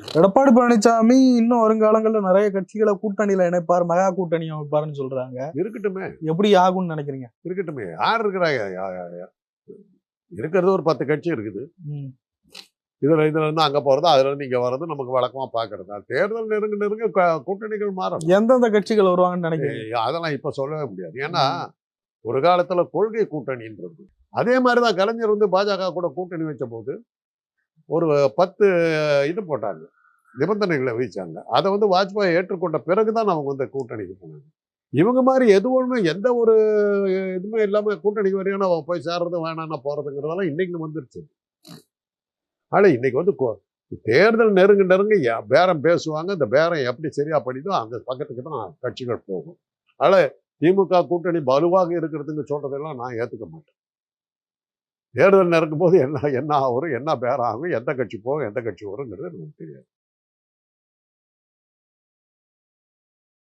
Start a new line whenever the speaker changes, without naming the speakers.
எடப்பாடி பழனிசாமி இன்னும் வருங்காலங்கள்ல நிறைய கட்சிகளை கூட்டணியில இணைப்பார் மெகா கூட்டணி அமைப்பாருன்னு சொல்றாங்க.
இருக்கட்டுமே.
எப்படி ஆகும்னு நினைக்கிறீங்க?
இருக்கட்டுமே. யார் இருக்கிறாங்க? இருக்கிறது ஒரு பத்து கட்சி இருக்குது. இதுல இதுல இருந்து அங்க போறது அதுல இருந்து இங்க வர்றது நமக்கு வழக்கமா பாக்குறது. தேர்தல் நெருங்க நெருங்க கூட்டணிகள் மாறும்.
எந்தெந்த கட்சிகள் வருவாங்கன்னு நினைக்கிறீங்க?
அதெல்லாம் இப்ப சொல்லவே முடியாது. ஏன்னா ஒரு காலத்துல கொள்கை கூட்டணின்றது. அதே மாதிரிதான் கலைஞர் வந்து பாஜக கூட கூட்டணி வச்ச போது ஒரு பத்து இது போட்டாங்க. நிபந்தனைகளை வைச்சாங்க அதை வந்து வாஜ்பாய் ஏற்றுக்கொண்ட பிறகு தான் அவங்க வந்து கூட்டணிக்கு போனாங்க. இவங்க மாதிரி எதுவுமே எந்த ஒரு இதுவுமே இல்லாமல் கூட்டணிக்கு வரையான போய் சேர்றது வேணாம்னா போகிறதுங்கிறதெல்லாம் இன்றைக்கு வந்துருச்சு. ஆனால் இன்றைக்கி வந்து கோ தேர்தல் நெருங்க நெருங்க பேரம் பேசுவாங்க. இந்த பேரம் எப்படி சரியாக படிதோ அந்த பக்கத்துக்கு தான் கட்சிகள் போகும். ஆனால் திமுக கூட்டணி வலுவாக இருக்கிறதுன்னு சொல்கிறதெல்லாம் நான் ஏற்றுக்க மாட்டேன். தேர்தல் நடக்கும் போது என்ன என்ன வரும் என்ன பேராகும் எந்த கட்சி போகும் எந்த கட்சி வருங்கிறது நமக்கு தெரியாது.